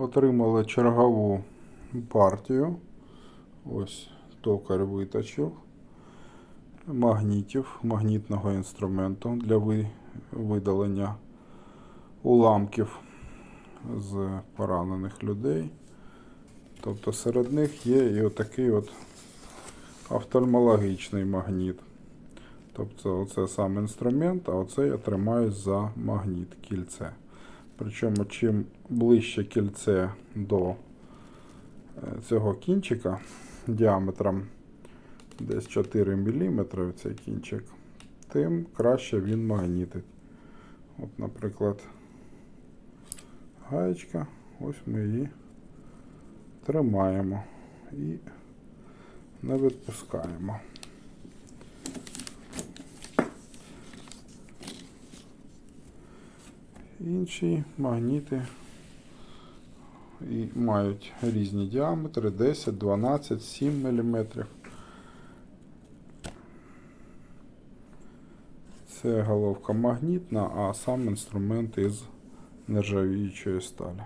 Отримали чергову партію. Ось токар виточив магнітів, магнітного інструменту для видалення уламків з поранених людей. Тобто серед них є і отакий от офтальмологічний магніт. Тобто оце сам інструмент, а оце я тримаю за магніт кільце. Причому чим ближче кільце до е, цього кінчика діаметром десь 4 мм цей кінчик, тим краще він магнітить. От, наприклад, гаєчка, ось ми її тримаємо і не відпускаємо. Інші магніти і мають різні діаметри 10, 12, 7 мм. Це головка магнітна, а сам інструмент із нержавіючої сталі.